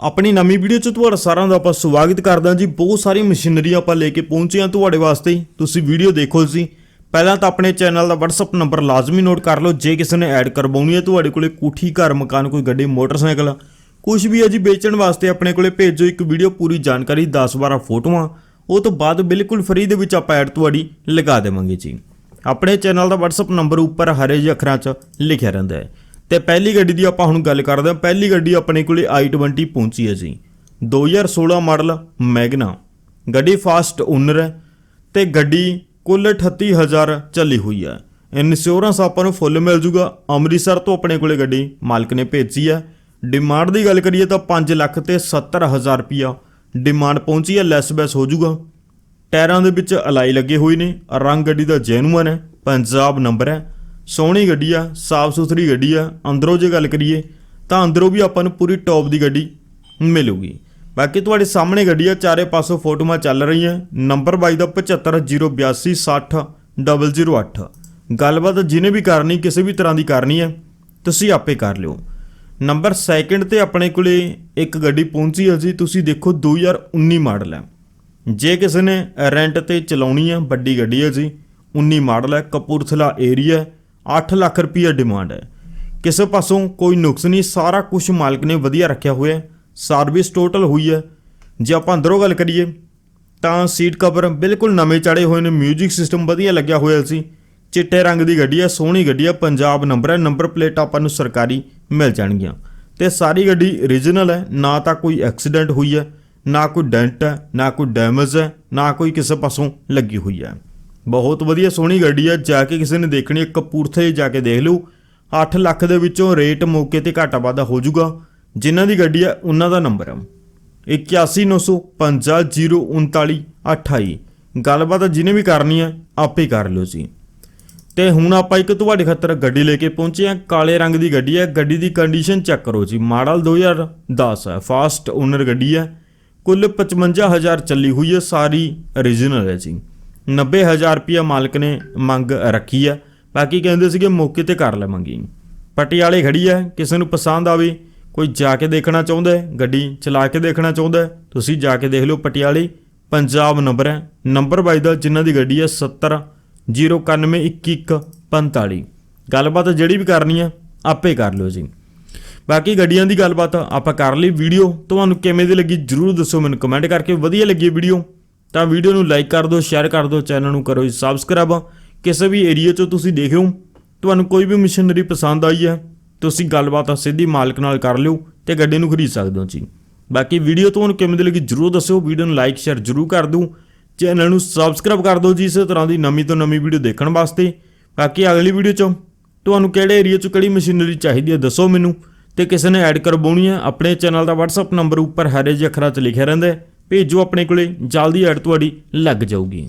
ਆਪਣੀ ਨਵੀਂ ਵੀਡੀਓ 'ਚ ਤੁਹਾਡਾ ਸਾਰਿਆਂ ਦਾ ਆਪਾਂ ਸਵਾਗਤ ਕਰਦਾ ਜੀ। ਬਹੁਤ ਸਾਰੀ ਮਸ਼ੀਨਰੀ ਆਪਾਂ ਲੈ ਕੇ ਪਹੁੰਚੇ ਹਾਂ ਤੁਹਾਡੇ ਵਾਸਤੇ। ਤੁਸੀਂ ਵੀਡੀਓ ਦੇਖੋ ਜੀ। ਪਹਿਲਾਂ ਤਾਂ ਆਪਣੇ ਚੈਨਲ ਦਾ WhatsApp ਨੰਬਰ ਲਾਜ਼ਮੀ ਨੋਟ ਕਰ ਲਓ। ਜੇ ਕਿਸੇ ਨੇ ਐਡ ਕਰਵਾਉਣੀ ਹੈ ਤੁਹਾਡੇ ਕੋਲੇ ਕੋਠੀ, ਘਰ, ਮਕਾਨ, ਕੋਈ ਗੱਡੀ, ਮੋਟਰਸਾਈਕਲ ਕੁਝ ਵੀ ਹੈ ਜੀ, ਵੇਚਣ ਵਾਸਤੇ ਆਪਣੇ ਕੋਲੇ ਭੇਜੋ। ਇੱਕ ਵੀਡੀਓ ਪੂਰੀ ਜਾਣਕਾਰੀ 10-12 ਫੋਟੋਆਂ। ਉਹ ਤੋਂ ਬਾਅਦ ਬਿਲਕੁਲ ਫ੍ਰੀ ਦੇ ਵਿੱਚ ਆਪਾਂ ਐਡ ਤੁਹਾਡੀ ਲਗਾ ਦੇਵਾਂਗੇ ਜੀ। ਆਪਣੇ ਚੈਨਲ ਦਾ WhatsApp ਨੰਬਰ ਉੱਪਰ ਹਰੇ ਜਿਹੇ ਅੱਖਰਾਂ 'ਚ ਲਿਖਿਆ ਰਹਿੰਦਾ ਹੈ। ਤੇ ਪਹਿਲੀ ਗੱਡੀ ਦੀ ਆਪਾਂ ਹੁਣ ਗੱਲ ਕਰਦੇ ਹਾਂ। ਪਹਿਲੀ ਗੱਡੀ ਆਪਣੇ ਕੋਲੇ i20 ਪਹੁੰਚੀ ਹੈ ਜੀ। 2016 ਮਾਡਲ ਮੈਗਨਾ। ਗੱਡੀ ਫਾਸਟ ਓਨਰ ਹੈ ਤੇ ਗੱਡੀ ਕੁੱਲ 38000 ਚੱਲੀ ਹੋਈ ਹੈ। ਇੰਸ਼ੋਰੈਂਸ ਆਪਾਂ ਨੂੰ ਫੁੱਲ ਮਿਲ ਜੂਗਾ। ਅੰਮ੍ਰਿਤਸਰ ਤੋਂ ਆਪਣੇ ਕੋਲੇ ਗੱਡੀ ਮਾਲਕ ਨੇ ਭੇਜੀ ਹੈ। ਡਿਮਾਂਡ ਦੀ ਗੱਲ ਕਰੀਏ ਤਾਂ 5 ਲੱਖ ਤੇ 70000 ਰੁਪਿਆ ਡਿਮਾਂਡ ਪਹੁੰਚੀ ਹੈ। ਲੈਸ ਬੈਸ ਹੋ ਜੂਗਾ। ਟਾਇਰਾਂ ਦੇ ਵਿੱਚ ਅਲਾਈ ਲੱਗੇ ਹੋਏ ਨੇ। ਰੰਗ ਗੱਡੀ ਦਾ ਜੈਨੂਅਨ ਹੈ। ਪੰਜਾਬ ਨੰਬਰ ਹੈ। ਸੋਹਣੀ ਗੱਡੀ ਆ, ਸਾਫ਼ ਸੁਥਰੀ ਗੱਡੀ ਆ, ਅੰਦਰੋਂ ਜੇ ਗੱਲ ਕਰੀਏ ਤਾਂ ਅੰਦਰੋਂ ਵੀ ਆਪਾਂ ਨੂੰ ਪੂਰੀ ਟੌਪ ਦੀ ਗੱਡੀ ਮਿਲੂਗੀ। ਬਾਕੀ ਤੁਹਾਡੇ ਸਾਹਮਣੇ ਗੱਡੀ ਆ, ਚਾਰੇ ਪਾਸੋਂ ਫੋਟੋਆਂ ਚੱਲ ਰਹੀਆਂ ਨੰਬਰ ਬਾਈ ਦਾ 7508600008 ਗੱਲਬਾਤ ਜਿਹਨੇ ਵੀ ਕਰਨੀ, ਕਿਸੇ ਵੀ ਤਰ੍ਹਾਂ ਦੀ ਕਰਨੀ ਹੈ ਤੁਸੀਂ ਆਪੇ ਕਰ ਲਿਓ। ਨੰਬਰ ਸੈਕਿੰਡ ਤੇ ਆਪਣੇ ਕੋਲੇ ਇੱਕ ਗੱਡੀ ਪਹੁੰਚੀ ਹੈ ਜੀ, ਤੁਸੀਂ ਦੇਖੋ 2019 ਮਾਡਲ ਹੈ ਜੇ ਕਿਸੇ ਨੇ ਰੈਂਟ ਤੇ ਚਲਾਉਣੀ ਹੈ ਵੱਡੀ ਗੱਡੀ ਹੈ ਜੀ 19 ਮਾਡਲ ਹੈ ਕਪੂਰਥਲਾ ਏਰੀਆ 8 ਲੱਖ ਰੁਪਈਆ ਡਿਮਾਂਡ ਹੈ। ਕਿਸੇ ਪਾਸੋਂ ਕੋਈ ਨੁਕਸ ਨਹੀਂ, ਸਾਰਾ ਕੁਝ ਮਾਲਕ ਨੇ ਵਧੀਆ ਰੱਖਿਆ ਹੋਇਆ ਹੈ। ਸਰਵਿਸ ਟੋਟਲ ਹੋਈ ਹੈ। ਜੇ ਆਪਾਂ ਅੰਦਰੋਂ ਗੱਲ ਕਰੀਏ, ਤਾਂ ਸੀਟ ਕਵਰ ਬਿਲਕੁਲ ਨਵੇਂ ਚੜੇ ਹੋਏ ਨੇ 뮤직 ਸਿਸਟਮ ਵਧੀਆ ਲੱਗਿਆ ਹੋਇਆ ਸੀ। ਚਿੱਟੇ ਰੰਗ ਦੀ ਗੱਡੀ ਹੈ, ਸੋਹਣੀ ਗੱਡੀ ਹੈ, ਪੰਜਾਬ ਨੰਬਰ ਹੈ ਨੰਬਰ ਪਲੇਟ ਆਪਾਂ ਨੂੰ ਸਰਕਾਰੀ ਮਿਲ ਜਾਣਗੀਆਂ। ਤੇ ਸਾਰੀ ਗੱਡੀ ਓਰੀਜਨਲ ਹੈ, ਨਾ ਤਾਂ ਕੋਈ ਐਕਸੀਡੈਂਟ ਹੋਈ ਹੈ, ਨਾ ਕੋਈ ਡੈਂਟ ਹੈ, ਨਾ ਕੋਈ ਡੈਮੇਜ ਹੈ, ਨਾ ਕੋਈ ਕਿਸੇ ਪਾਸੋਂ ਲੱਗੀ ਹੋਈ ਹੈ। ਬਹੁਤ ਵਧੀਆ ਸੋਹਣੀ ਗੱਡੀ ਹੈ ਜਾ ਕੇ ਕਿਸੇ ਨੇ ਦੇਖਣੀ ਹੈ ਕਪੂਰਥਲੇ ਜਾ ਕੇ ਦੇਖ ਲਓ। 8 ਲੱਖ ਦੇ ਵਿੱਚੋਂ ਰੇਟ ਮੌਕੇ ਤੇ ਘਾਟਾ ਵਾਧਾ ਹੋ ਜਾਊਗਾ। ਜਿਨ੍ਹਾਂ ਦੀ ਗੱਡੀ ਹੈ ਉਹਨਾਂ ਦਾ ਨੰਬਰ ਹੈ 8195503928 ਗੱਲਬਾਤ ਜਿਹਨੇ ਵੀ ਕਰਨੀ ਹੈ ਆਪੇ ਕਰ ਲਿਓ ਜੀ। ਤੇ ਹੁਣ ਆਪਾਂ ਇੱਕ ਤੁਹਾਡੇ ਖਾਤਰ ਗੱਡੀ ਲੈ ਕੇ ਪਹੁੰਚੇ ਹਾਂ ਕਾਲੇ ਰੰਗ ਦੀ ਗੱਡੀ ਹੈ ਗੱਡੀ ਦੀ ਕੰਡੀਸ਼ਨ ਚੈੱਕ ਕਰੋ ਜੀ। ਮਾਡਲ 2010 ਹੈ ਫਾਸਟ ਓਨਰ ਗੱਡੀ ਹੈ ਕੁੱਲ 55000 ਚੱਲੀ ਹੋਈ ਹੈ ਸਾਰੀ origignal ਹੈ ਜੀ। 90000 ਰੁਪਿਆ ਮਾਲਕ ਨੇ ਮੰਗ ਰੱਖੀ ਹੈ। ਬਾਕੀ ਕਹਿੰਦੇ ਸੀਗੇ ਮੌਕੇ ਤੇ ਕਰ ਲਵਾਂਗੇ। ਪਟਿਆਲੇ ਖੜੀ ਹੈ। ਕਿਸੇ ਨੂੰ ਪਸੰਦ ਆਵੇ, ਕੋਈ ਜਾ ਕੇ ਦੇਖਣਾ ਚਾਹੁੰਦਾ ਹੈ, ਗੱਡੀ ਚਲਾ ਕੇ ਦੇਖਣਾ ਚਾਹੁੰਦਾ ਹੈ, ਤੁਸੀਂ ਜਾ ਕੇ ਦੇਖ ਲਓ ਪਟਿਆਲੇ। ਪੰਜਾਬ ਨੰਬਰ ਹੈ। ਨੰਬਰ ਬਾਈ ਦਾ ਜਿਨ੍ਹਾਂ ਦੀ ਗੱਡੀ ਹੈ 70 0912145 ਗੱਲਬਾਤ ਜਿਹੜੀ ਵੀ ਕਰਨੀ ਹੈ, ਆਪੇ ਕਰ ਲਿਓ ਜੀ। ਬਾਕੀ ਗੱਡੀਆਂ ਦੀ ਗੱਲਬਾਤ ਆਪਾਂ ਕਰ ਲਈ ਵੀਡੀਓ। ਤੁਹਾਨੂੰ ਕਿਵੇਂ ਦੀ ਲੱਗੀ ਜਰੂਰ ਦੱਸੋ ਮੈਨੂੰ ਕਮੈਂਟ ਕਰਕੇ। ਵਧੀਆ ਲੱਗੀ ਵੀਡੀਓ। ਤਾਂ ਵੀਡੀਓ ਨੂੰ ਲਾਈਕ ਕਰ ਦਿਓ ਸ਼ੇਅਰ ਕਰ ਦਿਓ ਚੈਨਲ ਨੂੰ ਕਰੋ ਜੀ ਸਬਸਕ੍ਰਾਈਬ ਕਿਸੇ ਵੀ ਏਰੀਆ 'ਚੋਂ ਤੁਸੀਂ ਦੇਖਿਓ, ਤੁਹਾਨੂੰ ਕੋਈ ਵੀ ਮਸ਼ੀਨਰੀ ਪਸੰਦ ਆਈ ਹੈ ਤੁਸੀਂ ਗੱਲਬਾਤ ਸਿੱਧੀ ਮਾਲਕ ਨਾਲ ਕਰ ਲਿਓ ਤੇ ਗੱਡੀ ਨੂੰ ਖਰੀਦ ਸਕਦੇ ਹੋ ਜੀ। ਬਾਕੀ ਵੀਡੀਓ ਤੁਹਾਨੂੰ ਕਿਵੇਂ ਦੀ ਲੱਗੀ ਜਰੂਰ ਦੱਸਿਓ, ਵੀਡੀਓ ਨੂੰ ਲਾਈਕ ਸ਼ੇਅਰ ਜਰੂਰ ਕਰ ਦਿਓ ਚੈਨਲ ਨੂੰ ਸਬਸਕ੍ਰਾਈਬ ਕਰ ਦਿਓ ਜੀ, ਇਸੇ ਤਰ੍ਹਾਂ ਦੀ ਨਵੀਂ ਤੋਂ ਨਵੀਂ ਵੀਡੀਓ ਦੇਖਣ ਵਾਸਤੇ। ਬਾਕੀ ਅਗਲੀ ਵੀਡੀਓ 'ਚ ਤੁਹਾਨੂੰ ਕਿਹੜੇ ਏਰੀਆ 'ਚ ਕਿਹੜੀ ਮਸ਼ੀਨਰੀ ਚਾਹੀਦੀ ਹੈ ਦੱਸੋ ਮੈਨੂੰ, ਤੇ ਕਿਸੇ ਨੇ ਐਡ ਕਰਵਾਉਣੀ ਹੈ, ਆਪਣੇ ਚੈਨਲ ਦਾ WhatsApp ਨੰਬਰ ਉੱਪਰ ਹਰੇ ਜਿਹੇ ਅੱਖਰਾਂ 'ਚ ਲਿਖਿਆ ਰਹਿੰਦਾ ਭੇਜੋ ਆਪਣੇ ਕੋਲੇ ਜਲਦੀ ਐਡ ਤੁਹਾਡੀ ਲੱਗ ਜਾਊਗੀ।